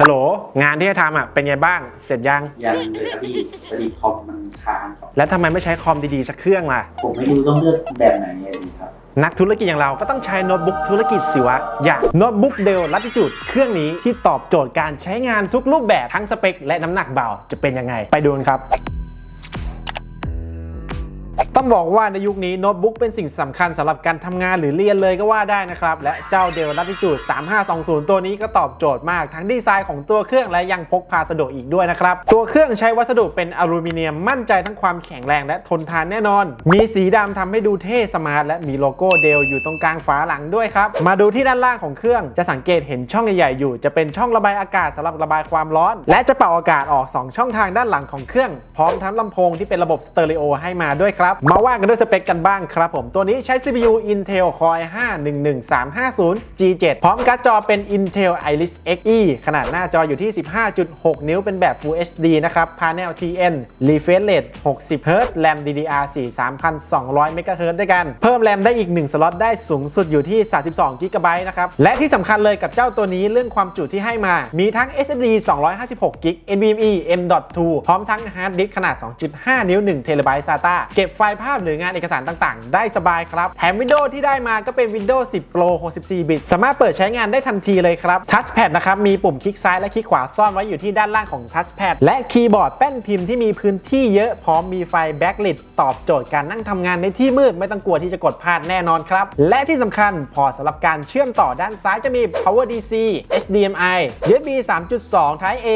ฮัลโหลงานที่ให้ทำอะเป็นไงบ้างเสร็จยัง ยังเลยครับพี่พอดีคอมมันค้างครับแล้วทำไมไม่ใช้คอมดีๆสักเครื่องล่ะ ผมไม่รู้ต้องเลือกแบบไหนเนี่ยดีครับ นักธุรกิจอย่างเราก็ต้องใช้โน้ตบุ๊กธุรกิจสิวะ อย่างโน้ตบุ๊กเดลลัติจูดเครื่องนี้ที่ตอบโจทย์การใช้งานทุกรูปแบบทั้งสเปค และน้ำหนักเบาจะเป็นยังไง ไปดูกันครับ ต้องบอกว่าในยุคนี้โน้ตบุ๊กเป็นสิ่งสำคัญสำหรับการทำงานหรือเรียนเลยก็ว่าได้นะครับ และเจ้า Dell Latitude 3520 ตัวนี้ก็ตอบโจทย์มาก ทั้งดีไซน์ของตัวเครื่องและยังพกพาสะดวกอีกด้วยนะครับ ตัวเครื่องใช้วัสดุเป็นอลูมิเนียมมั่นใจทั้งความแข็งแรงและทนทานแน่นอน มีสีดำทำให้ดูเท่สมาร์ทและมีโลโก้ Dell อยู่ตรงกลางฝาหลังด้วยครับ มาดูที่ด้านล่างของเครื่องจะสังเกตเห็นช่องใหญ่ๆอยู่ จะเป็นช่องระบายอากาศสำหรับระบายความร้อน และจะเป่าอากาศออก 2 ช่องทางด้านหลังของเครื่อง พร้อมทั้งลำโพงที่เป็นระบบสเตอริโอให้มาด้วยครับมาว่ากันด้วยสเปคกันบ้างครับผมตัวนี้ใช้ CPU Intel Core i5-11350 G7 พร้อมการ์ดจอเป็น Intel Iris Xe ขนาดหน้าจออยู่ที่ 15.6 นิ้วเป็นแบบ Full HD นะครับ Panel TN Refresh Rate 60 Hz RAM DDR4 3200 MHz ด้วยกัน เพิ่มแรมได้อีก 1 สล็อตได้สูงสุดอยู่ที่ 32 GB นะครับ และที่สำคัญเลยกับเจ้าตัวนี้เรื่องความจุที่ให้มา มีทั้ง SSD 256 GB NVMe M.2 พร้อมทั้งฮาร์ดดิสก์ขนาด 2.5 นิ้ว1 TB SATA เก็บฟล์ภาพหรืองานเอกสารต่างๆ ได้สบายครับ แถม Windows ที่ได้มาก็เป็น Windows 10 Pro 64 บิต สามารถเปิดใช้งานได้ทันทีเลยครับ Touchpad นะครับมีปุ่มคลิกซ้ายและคลิกขวาซ่อนไว้อยู่ที่ด้านล่างของ Touchpad และคีย์บอร์ดแป้นพิมพ์ที่มีพื้นที่เยอะพร้อมมีไฟ Backlit ตอบโจทย์การนั่งทำงานในที่มืดไม่ต้องกลัวที่จะกดพลาดแน่นอนครับ และที่สำคัญพอร์ตสำหรับการเชื่อมต่อด้านซ้ายจะมี Power DC HDMI USB 3.2 Type A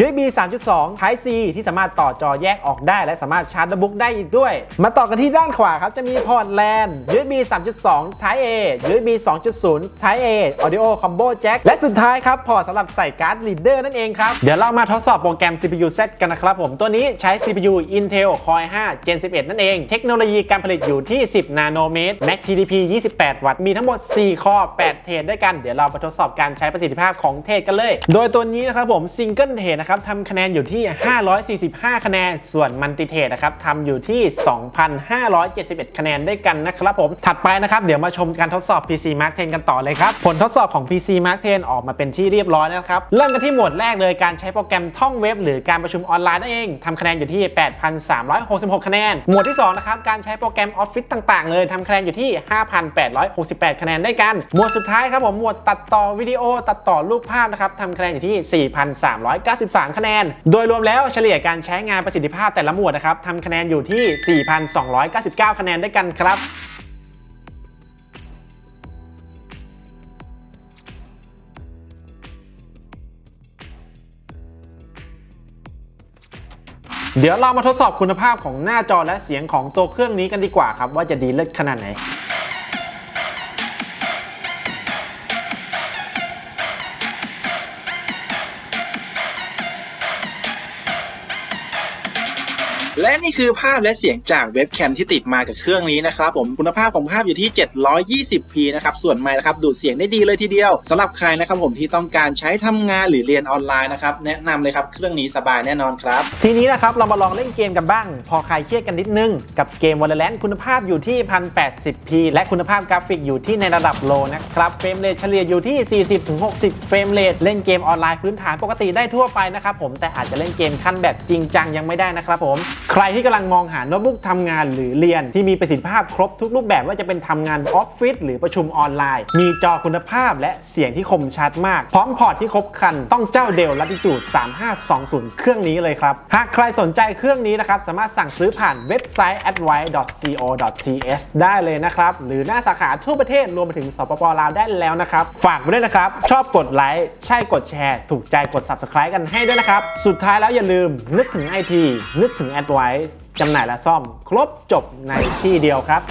USB 3.2 Type C ที่สามารถต่อจอแยกออกได้ และสามารถชาร์จบุ๊กได้อีกด้วย มาต่อกันที่ด้านขวาครับ จะมีพอร์ต LAN USB 3.2 Type A USB 2.0 Type A Audio Combo Jack และสุดท้ายครับ พอร์ตสำหรับใส่การ์ด Reader นั่นเองครับ เดี๋ยวเรามาทดสอบโปรแกรม CPU Set กันนะครับผม ตัวนี้ใช้ CPU Intel Core i5 Gen 11 นั่นเอง เทคโนโลยีการผลิตอยู่ที่ 10 นาโนเมตร Max TDP 28 วัตต์ มีทั้งหมด 4 คอ 8 เทรดด้วยกัน เดี๋ยวเราไปทดสอบการใช้ประสิทธิภาพของเทรดกันเลย โดยตัวนี้นะครับผม Single เทรดนะครับทำคะแนนอยู่ที่ 545 คะแนน ส่วน Multi เทรดนะครับทำอยู่ที่2 2,571 คะแนนด้วยกันนะครับผม ถัดไปนะครับเดี๋ยวมาชมการทดสอบ PC Mark 10 กันต่อเลยครับ ผลทดสอบของ PC Mark 10 ออกมาเป็นที่เรียบร้อยแล้วนะครับ เริ่มกันที่หมวดแรกเลยการใช้โปรแกรมท่องเว็บ หรือการประชุมออนไลน์นั่นเองทำคะแนนอยู่ที่ 8,366 คะแนน หมวดที่2นะครับการใช้โปรแกรมออฟฟิศต่างๆ เลยทำคะแนนอยู่ที่ 5,868 คะแนนด้วยกัน หมวดสุดท้ายครับผมหมวดตัดต่อวิดีโอตัดต่อรูปภาพนะครับทำคะแนนอยู่ที่ 4,393 คะแนน โดยรวมแล้วเฉลี่ยการใช้งานประสิทธิภาพแต่ละหมวดนะครับทำคะแนนอยู่ที่1,299 คะแนนด้วยกันครับเดี๋ยวเรามาทดสอบคุณภาพของหน้าจอและเสียงของตัวเครื่องนี้กันดีกว่าครับ ว่าจะดีเลิศขนาดไหน และนี่คือภาพและเสียงจากเว็บแคมที่ติดมากับเครื่องนี้นะครับผมคุณภาพของภาพอยู่ที่ 720p นะครับส่วนไมค์นะครับดูดเสียงได้ดีเลยทีเดียวสำหรับใครนะครับผมที่ต้องการใช้ทำงานหรือเรียนออนไลน์นะครับแนะนำเลยครับเครื่องนี้สบายแน่นอนครับ ทีนี้นะครับเรามาลองเล่นเกมกันบ้าง พอใครเครียดกันนิดนึง กับเกม Valorant คุณภาพอยู่ที่ 1080p และคุณภาพกราฟิกอยู่ที่ในระดับโลนะครับเฟรมเรทเฉลี่ยอยู่ที่ 40-60 เฟรมเรทเล่นเกมออนไลน์พื้นฐานปกติได้ทั่วไปนะครับผมแต่อาจจะเล่นเกมขั้นแบบจริงจังยังไม่ได้นะครับผมใครที่กำลังมองหาโน้ตบุ๊กทำงานหรือเรียนที่มีประสิทธิภาพครบทุกรูปแบบว่าจะเป็นทำงานออฟฟิศหรือประชุมออนไลน์ มีจอคุณภาพและเสียงที่คมชัดมาก พร้อมพอร์ตที่ครบครัน ต้องเจ้าเดลลัติจูด 3520 เครื่องนี้เลยครับ หากใครสนใจเครื่องนี้นะครับ สามารถสั่งซื้อผ่านเว็บไซต์ advice.co.th ได้เลยนะครับ หรือหน้าสาขาทั่วประเทศรวมไปถึงสปปลาวได้แล้วนะครับ ฝากไว้ด้วยนะครับ ชอบกดไลค์ใช่กดแชร์ ถูกใจกด subscribe กันให้ด้วยนะครับสุดท้ายแล้วอย่าลืมนึกถึง IT นึกถึงไว้จำหน่ายและซ่อม ครบจบในที่เดียวครับ